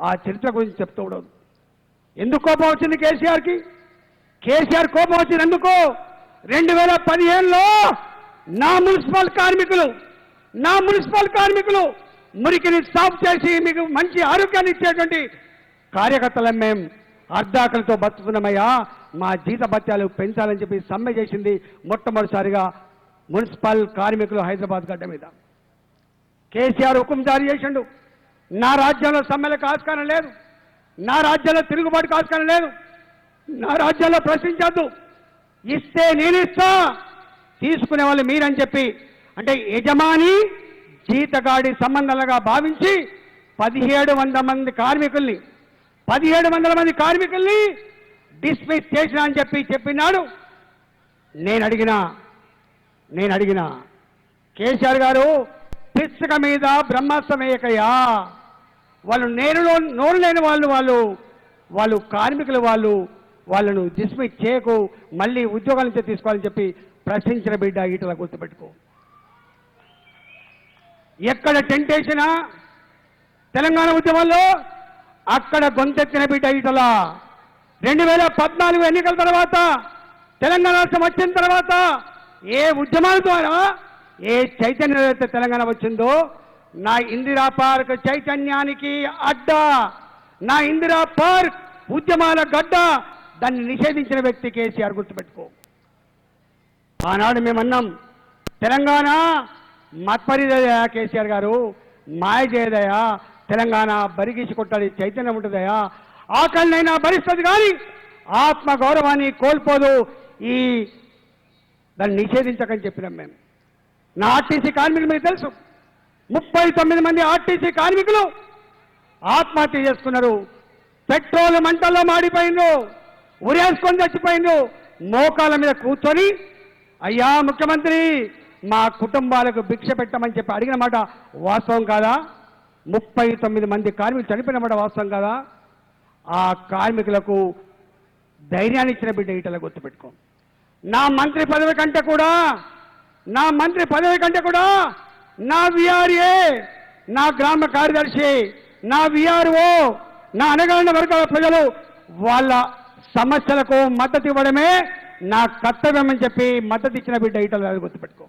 ఆ చరిత్ర గురించి చెప్తూ ఉండదు. ఎందుకు కోపం వచ్చింది కేసీఆర్కి? కేసీఆర్ కోపం వచ్చింది ఎందుకు? రెండు వేల పదిహేనులో నా మున్సిపల్ కార్మికులు నా మున్సిపల్ కార్మికులు మురికిని సాఫ్ చేసి మీకు మంచి ఆరోగ్యాన్ని ఇచ్చేటువంటి కార్యకర్తలం మేం అర్ధాకలతో బతుకుతున్నామయ్యా. మా జీత భత్యాలు పెంచాలని చెప్పి సమ్మె చేసింది మొట్టమొదటిసారిగా మున్సిపల్ కార్మికులు హైదరాబాద్ గడ్డ మీద. కేసీఆర్ హుకుం జారీ చేసిండు. నా రాజ్యంలో సమ్మెలకు ఆస్కారం లేదు. నా రాజ్యంలో తిరుగుబాటుకు ఆస్కారం లేదు. నా రాజ్యంలో ప్రశ్నించద్దు. ఇస్తే నేను ఇస్తా. తీసుకునే వాళ్ళు మీరని చెప్పి అంటే యజమాని జీతగాడి సంబంధాలుగా భావించి పదిహేడు వందల మంది కార్మికుల్ని పదిహేడు వందల మంది కార్మికుల్ని డిస్మిస్ చేసిన అని చెప్పి చెప్పినాడు. నేను అడిగిన నేను అడిగిన కేసీఆర్ గారు పిచ్చక మీద బ్రహ్మాస్తమేకయ్యా వాళ్ళు నేను నోరు లేని వాళ్ళు వాళ్ళు వాళ్ళు కార్మికులు వాళ్ళు వాళ్ళను డిస్మిస్ చేయకు మళ్ళీ ఉద్యోగాల నుంచి తీసుకోవాలని చెప్పి ప్రశ్నించిన బిడ్డ ఈటలా గుర్తుపెట్టుకో. ఎక్కడ టెంట్ వేసినా తెలంగాణ ఉద్యమంలో అక్కడ గొంతెత్తిన బిడ్డ ఈటల. రెండు వేల పద్నాలుగు ఎన్నికల తర్వాత తెలంగాణ రాష్ట్రం వచ్చిన తర్వాత ఏ ఉద్యమాల ద్వారా ఏ చైతన్యం తెలంగాణ వచ్చిందో నా ఇందిరా పార్క్ చైతన్యానికి అడ్డ. నా ఇందిరా పార్క్ ఉద్యమాల గడ్డ. దాన్ని నిషేధించిన వ్యక్తి కేసీఆర్ గుర్తుపెట్టుకో. ఆనాడు మేమన్నాం తెలంగాణ మత్పరిదయా కేసీఆర్ గారు మాయ చేయదయా తెలంగాణ బరిగీసి కొట్టాలి చైతన్యం ఉంటుందయా. ఆకలినైనా భరిస్తుంది కానీ ఆత్మ గౌరవాన్ని కోల్పోదు. ఈ దాన్ని నిషేధించకని చెప్పినాం మేము. నా ఆర్టీసీ కార్మికులు మీకు తెలుసు. ముప్పై తొమ్మిది మంది ఆర్టీసీ కార్మికులు ఆత్మహత్య చేసుకున్నారు. పెట్రోల్ మంటల్లో మాడిపోయిండ్రు. ఉరేసుకొని చచ్చిపోయిండ్రు. మోకాల మీద కూర్చొని అయ్యా ముఖ్యమంత్రి మా కుటుంబాలకు భిక్ష పెట్టమని చెప్పి అడిగిన మాట వాస్తవం కాదా? ముప్పై తొమ్మిది మంది కార్మికులు చనిపోయిన మాట వాస్తవం కాదా? ఆ కార్మికులకు ధైర్యాన్ని ఇచ్చిన బిడ్డ ఈటల గుర్తుపెట్టుకో నా మంత్రి పదవి కంటే కూడా నా మంత్రి పదవి కంటే కూడా నా విఆర్ఏ నా గ్రామ కార్యదర్శి నా విఆర్ఓ నా అనగారిన వర్గాల ప్రజలు వాళ్ళ సమస్యలకు మద్దతు ఇవ్వడమే నా కర్తవ్యం అని చెప్పి మద్దతు ఇచ్చిన బిడ్డ ఈటల గుర్తుపెట్టుకో.